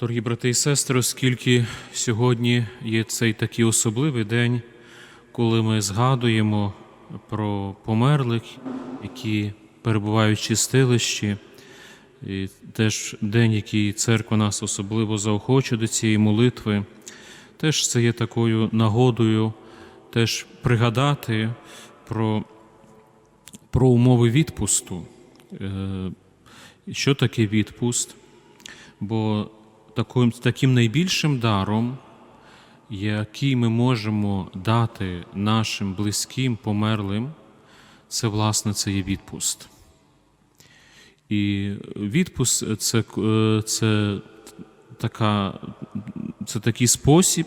Дорогі брати і сестри, оскільки сьогодні є цей такий особливий день, коли ми згадуємо про померлих, які перебувають в чистилищі, і теж день, який церква нас особливо заохочує до цієї молитви, теж це є такою нагодою теж пригадати про, про умови відпусту. Е, Що таке відпуст? Бо таким, таким найбільшим даром, який ми можемо дати нашим близьким померлим, це власне це є відпуст. І відпуст це, це, така, це такий спосіб,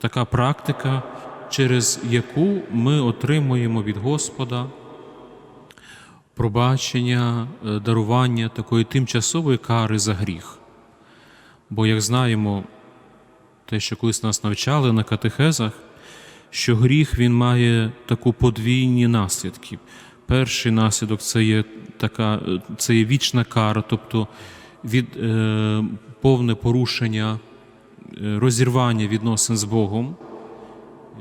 така практика, через яку ми отримуємо від Господа пробачення, е, дарування такої тимчасової кари за гріх. Бо, як знаємо, те, що колись нас навчали на катехезах, що гріх він має таку подвійні наслідки. Перший наслідок це є така, це є вічна кара, тобто від, е, повне порушення, е, розірвання відносин з Богом.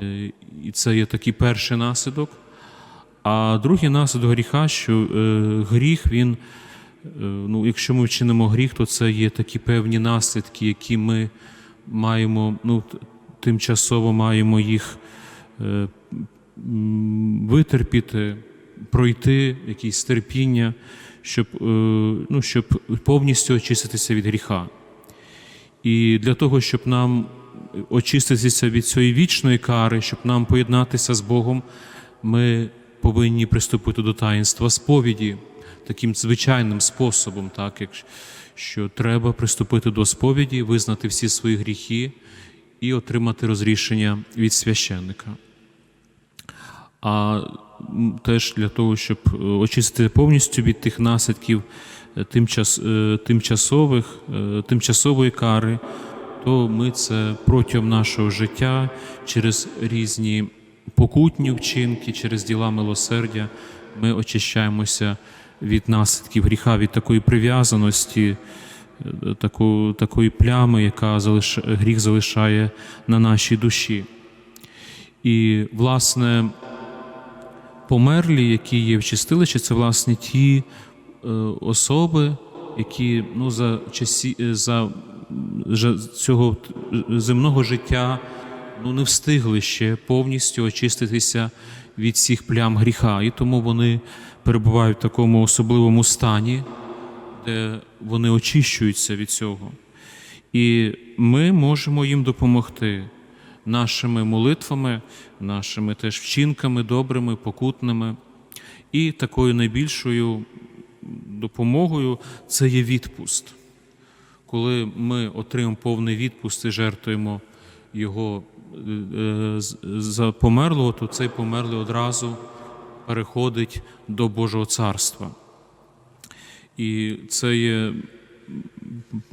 Е, і це є такий перший наслідок. А другий наслідок гріха, що е, гріх, він, ну, якщо ми вчинимо гріх, то це є такі певні наслідки, які ми маємо, ну, тимчасово маємо їх е, витерпіти, пройти, якісь терпіння, щоб, е, ну, щоб повністю очиститися від гріха. І для того, щоб нам очиститися від цієї вічної кари, щоб нам поєднатися з Богом, ми повинні приступити до таїнства сповіді таким звичайним способом, так як що треба приступити до сповіді, визнати всі свої гріхи і отримати розрішення від священника. А теж для того, щоб е, очистити повністю від тих наслідків е, тимчас, е, тимчасових, тимчасової кари, то ми це протягом нашого життя через різні покутні вчинки, через діла милосердя ми очищаємося від наслідків гріха, від такої прив'язаності, е, таку, такої плями, яка залиш... гріх залишає на нашій душі. І, власне, померлі, які є в чистилищі, це власне ті е, особи, які ну, за, часі, е, за цього земного життя ну, не встигли ще повністю очиститися від всіх плям гріха. І тому вони перебувають в такому особливому стані, де вони очищуються від цього. І ми можемо їм допомогти нашими молитвами, нашими теж вчинками добрими, покутними. І такою найбільшою допомогою це є відпуст. Коли ми отримаємо повний відпуст і жертвуємо його за померлого, то цей померлий одразу переходить до Божого царства. І це є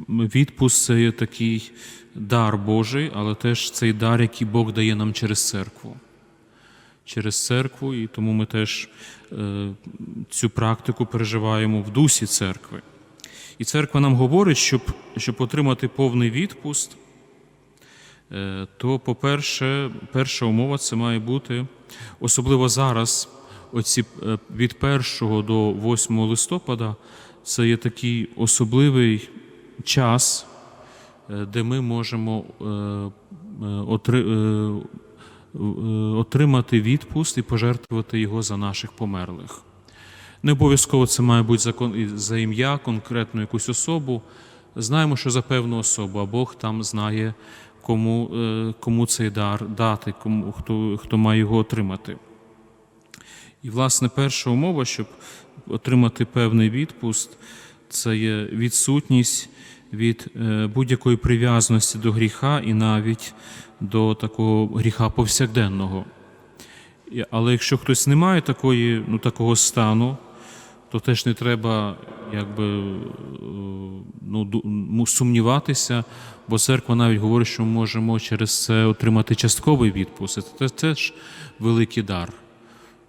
відпуск це є такий дар Божий, але теж цей дар, який Бог дає нам через церкву. Через церкву, і тому ми теж е, цю практику переживаємо в дусі церкви. І церква нам говорить, щоб, щоб отримати повний відпуст, е, то, по-перше, перша умова це має бути, особливо зараз, оці, е, від 1 до 8 листопада, це є такий особливий час, е, де ми можемо е, е, отри- е, е, отримати відпуст і пожертвувати його за наших померлих. Не обов'язково це має бути закон за ім'я, конкретну якусь особу. Знаємо, що за певну особу, а Бог там знає, кому, е, кому цей дар дати, кому, хто, хто має його отримати. І, власне, перша умова, щоб отримати певний відпуст, це є відсутність від е, будь-якої прив'язаності до гріха і навіть до такого гріха повсякденного. Але якщо хтось не має такої, ну, такого стану, то теж не треба якби, е, ну, сумніватися, бо церква навіть говорить, що ми можемо через це отримати частковий відпуск. Це теж великий дар.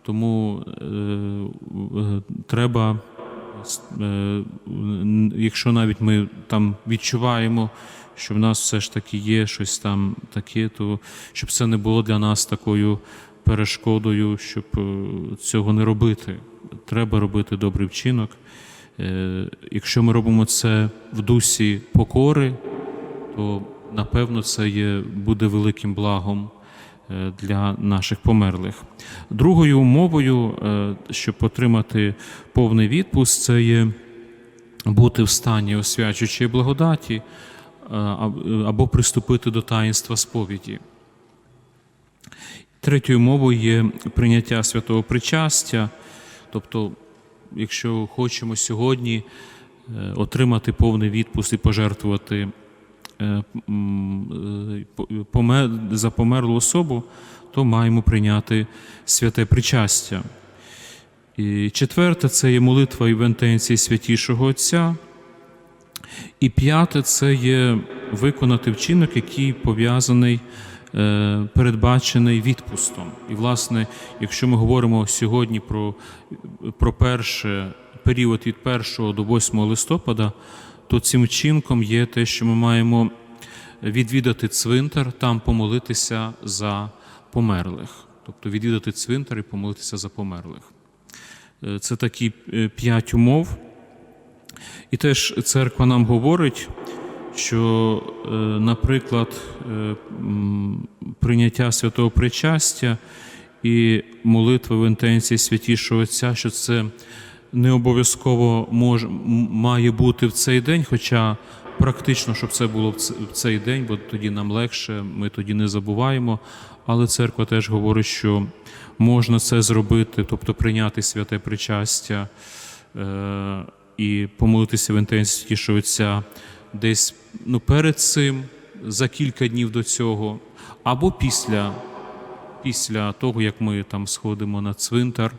Тому е, е, треба е, Якщо навіть ми там відчуваємо, що в нас все ж таки є щось там таке, то щоб це не було для нас такою перешкодою, щоб е, цього не робити. Треба робити добрий вчинок. Е, Якщо ми робимо це в дусі покори, то напевно це є, буде великим благом е, для наших померлих. Другою умовою, е, щоб отримати повний відпуск, це є бути в стані освячуючої благодаті або приступити до таїнства сповіді. Третьою умовою є прийняття святого причастя, тобто, якщо хочемо сьогодні е, отримати повний відпуск і пожертвувати е, е, за померлу особу, то маємо прийняти святе причастя. І четверте це є молитва Івентенції Святішого Отця. І п'яте це є виконати вчинок, який пов'язаний, передбачений відпустом. І, власне, якщо ми говоримо сьогодні про, про перше, період від 1 до 8 листопада, то цим вчинком є те, що ми маємо відвідати цвинтар, там помолитися за померлих. Тобто відвідати цвинтар і помолитися за померлих. Е, Це такі е, п'ять умов. І теж церква нам говорить, що, е, наприклад, е, прийняття святого причастя і молитва в інтенції святішого Отця, що це не обов'язково мож, м- має бути в цей день, хоча практично, щоб це було в цей день, бо тоді нам легше, ми тоді не забуваємо. Але церква теж говорить, що можна це зробити, тобто прийняти святе причастя е, і помолитися в інтенсії Отця десь ну, перед цим, за кілька днів до цього, або після, після того, як ми там сходимо на цвинтар.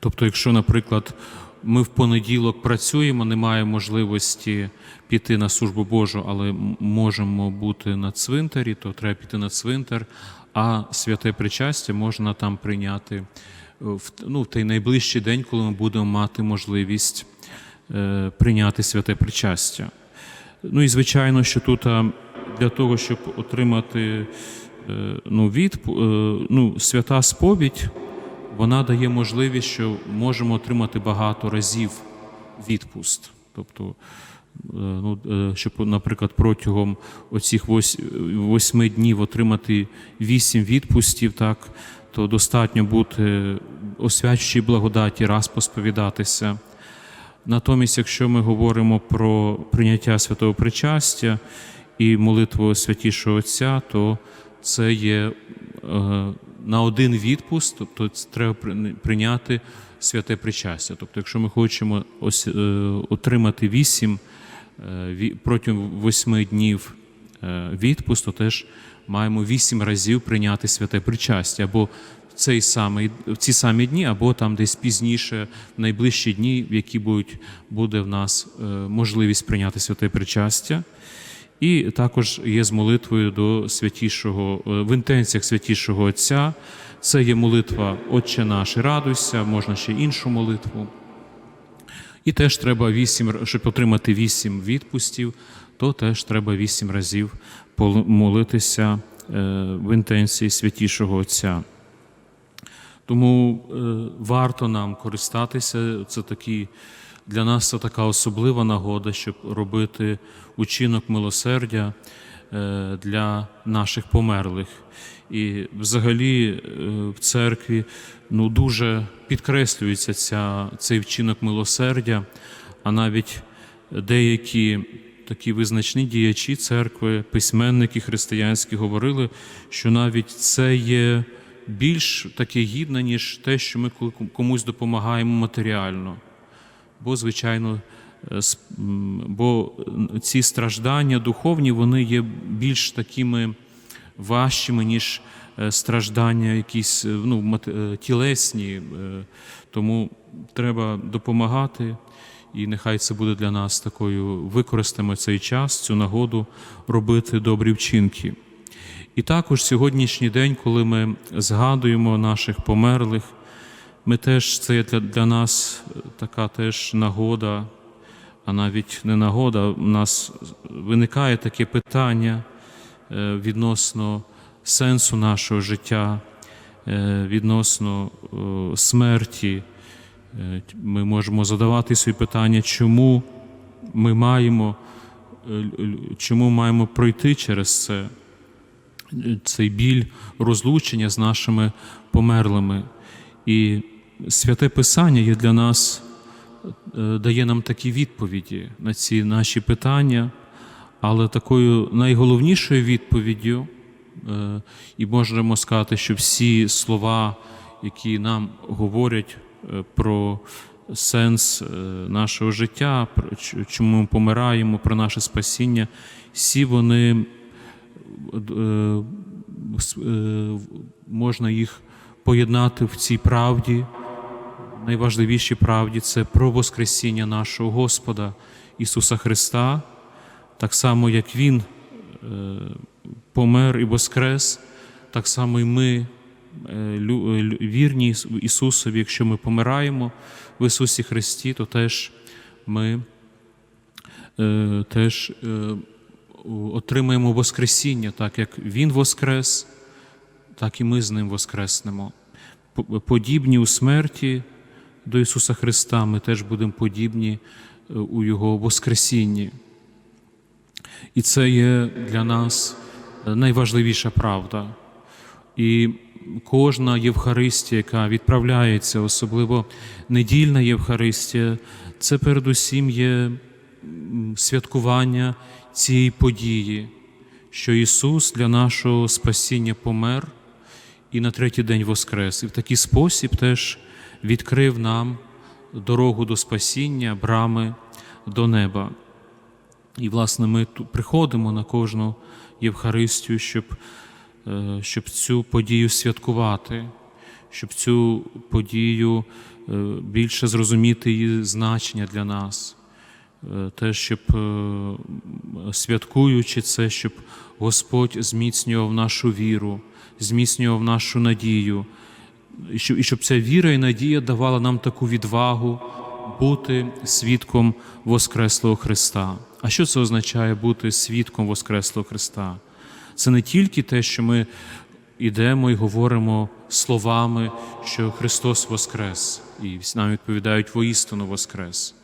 Тобто, якщо, наприклад, ми в понеділок працюємо, немає можливості піти на службу Божу, але можемо бути на цвинтарі, то треба піти на цвинтар, а святе причастя можна там прийняти е, в, ну, в той найближчий день, коли ми будемо мати можливість прийняти святе причастя. Ну і звичайно, що тут для того, щоб отримати е, ну, відп... е, ну, свята сповідь, вона дає можливість, що можемо отримати багато разів відпуст. Тобто, е, ну, е, щоб, наприклад, протягом оцих восьми днів отримати вісім відпустів, так, то достатньо бути освячуючій благодаті, раз посповідатися. Натомість, якщо ми говоримо про прийняття святого причастя і молитву Святішого Отця, то це є е, на один відпуск, тобто треба прийняти святе причастя. Тобто, якщо ми хочемо е, отримати вісім е, протягом восьми днів відпуск, то теж маємо вісім разів прийняти святе причастя. Або цей самий, в ці самі дні, або там десь пізніше, в найближчі дні, в які будуть, буде в нас е, можливість прийняти святе причастя. І також є з молитвою до святішого, е, в інтенціях святішого Отця. Це є молитва Отче наш, радуйся, можна ще іншу молитву. І теж треба вісім, щоб отримати вісім відпустів, то теж треба вісім разів пол- молитися е, в інтенції святішого Отця. Тому е, варто нам користатися. Це такі, для нас це така особлива нагода, щоб робити учинок милосердя е, для наших померлих. І взагалі е, в церкві ну, дуже підкреслюється ця, цей вчинок милосердя, а навіть деякі такі визначні діячі церкви, письменники християнські говорили, що навіть це є більш таке гідне, ніж те, що ми комусь допомагаємо матеріально. Бо, звичайно, е, бо е, ці страждання духовні, вони є більш такими важчими, ніж е, страждання якісь ну, тілесні. Тому треба допомагати, і нехай це буде для нас такою, використаємо цей час, цю нагоду робити добрі вчинки. І також сьогоднішній день, коли ми згадуємо наших померлих, Ми теж це для, для нас така теж нагода, а навіть не нагода. У нас виникає таке питання е, відносно сенсу нашого життя, е, відносно е, смерті. Е, Ми можемо задавати собі питання, чому ми маємо, е, чому маємо пройти через це, е, цей біль розлучення з нашими померлими. І святе Писання є для нас, е, дає нам такі відповіді на ці наші питання, але такою найголовнішою відповіддю, е, і можемо сказати, що всі слова, які нам говорять е, про сенс нашого життя, чому ми помираємо, про наше спасіння, всі вони можна їх поєднати в цій правді. Найважливішій правді це про Воскресіння нашого Господа Ісуса Христа, так само, як Він е, помер і воскрес, так само і ми, е, е, вірні Ісу- Ісусові, якщо ми помираємо в Ісусі Христі, то теж ми е, теж е, отримаємо Воскресіння, так як Він воскрес, так і ми з Ним воскреснемо. Подібні у смерті до Ісуса Христа, ми теж будемо подібні е, у Його Воскресінні. І це є для нас е, найважливіша правда. І кожна Євхаристія, яка відправляється, особливо недільна Євхаристія, це передусім є святкування цієї події, що Ісус для нашого спасіння помер і на третій день воскрес. І в такий спосіб теж відкрив нам дорогу до спасіння, брами до неба. І, власне, ми приходимо на кожну Євхаристію, щоб, е, щоб цю подію святкувати, щоб цю подію е, більше зрозуміти її значення для нас. Е, Те, щоб е, святкуючи це, щоб Господь зміцнював нашу віру, зміцнював нашу надію, і щоб, і щоб ця віра і надія давала нам таку відвагу бути свідком Воскреслого Христа. А що це означає бути свідком Воскреслого Христа? Це не тільки те, що ми йдемо і говоримо словами, що Христос Воскрес, і нам відповідають воістину Воскрес.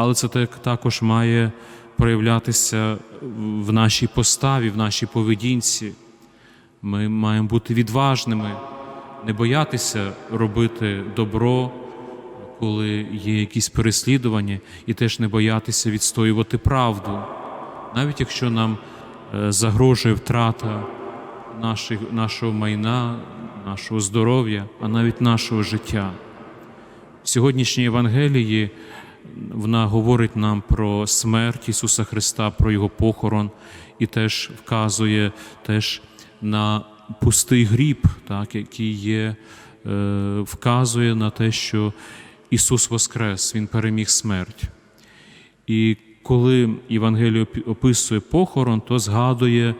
Але це так- також має проявлятися в нашій поставі, в нашій поведінці. Ми маємо бути відважними, не боятися робити добро, коли є якісь переслідування, і теж не боятися відстоювати правду, навіть якщо нам е, загрожує втрата наших, нашого майна, нашого здоров'я, а навіть нашого життя. В сьогоднішній Євангелії вона говорить нам про смерть Ісуса Христа, про Його похорон і теж вказує теж на пустий гріб, так, який є, е, вказує на те, що Ісус Воскрес, Він переміг смерть. І коли Євангеліє описує похорон, то згадує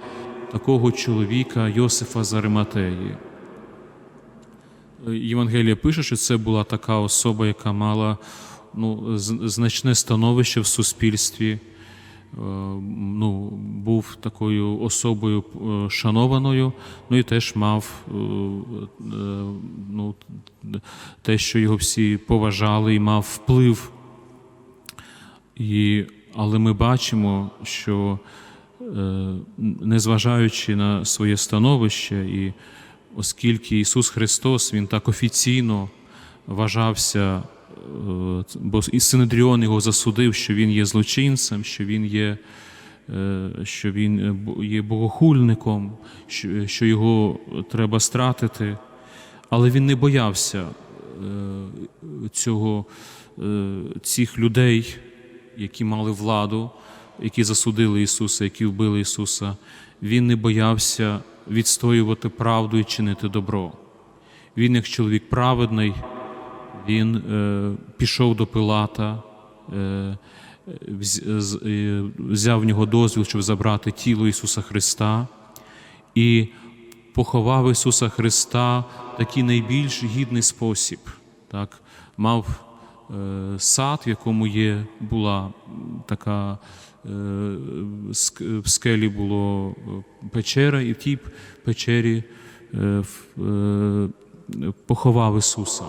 такого чоловіка Йосифа з Ариматеї. Євангелія пише, що це була така особа, яка мала ну, значне становище в суспільстві, е, ну, був такою особою е, шанованою, ну і теж мав е, ну, те, що його всі поважали, і мав вплив. І, але ми бачимо, що незважаючи на своє становище, і оскільки Ісус Христос Він так офіційно вважався, бо і Синедріон його засудив, що він є злочинцем, що він є, е, що він е, є богохульником, що, його треба стратити. Але він не боявся е, цього, е, цих людей, які мали владу, які засудили Ісуса, які вбили Ісуса. Він не боявся відстоювати правду і чинити добро. Він, як чоловік праведний, він е, пішов до Пилата, е, взяв в нього дозвіл, щоб забрати тіло Ісуса Христа, і поховав Ісуса Христа в такий найбільш гідний спосіб. так, мав е, сад, в якому є, була така е, ск- в скелі було е, печера, і в тій печері е, поховав Ісуса.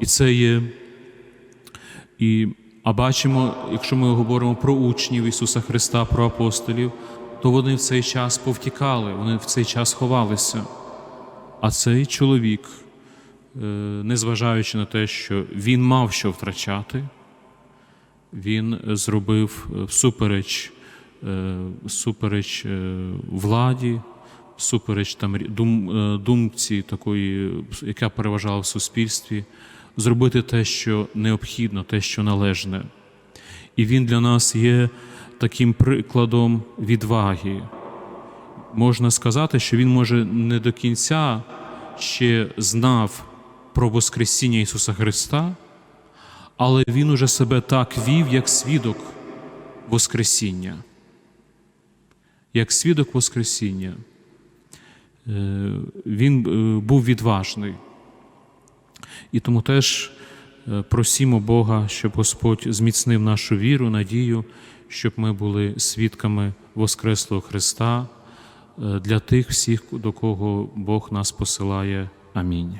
І це є. І, а бачимо, якщо ми говоримо про учнів Ісуса Христа, про апостолів, то вони в цей час повтікали, вони в цей час ховалися. А цей чоловік, е, незважаючи на те, що він мав що втрачати, він зробив е, всупереч, е, всупереч владі, всупереч там, дум, думці такої, яка переважала в суспільстві, зробити те, що необхідно, те, що належне. І він для нас є таким прикладом відваги. Можна сказати, що він може не до кінця ще знав про Воскресіння Ісуса Христа, але він уже себе так вів, як свідок Воскресіння. Як свідок Воскресіння. Е, Він е, був відважний. І тому теж е, просімо Бога, щоб Господь зміцнив нашу віру, надію, щоб ми були свідками Воскреслого Христа е, для тих всіх, до кого Бог нас посилає. Амінь.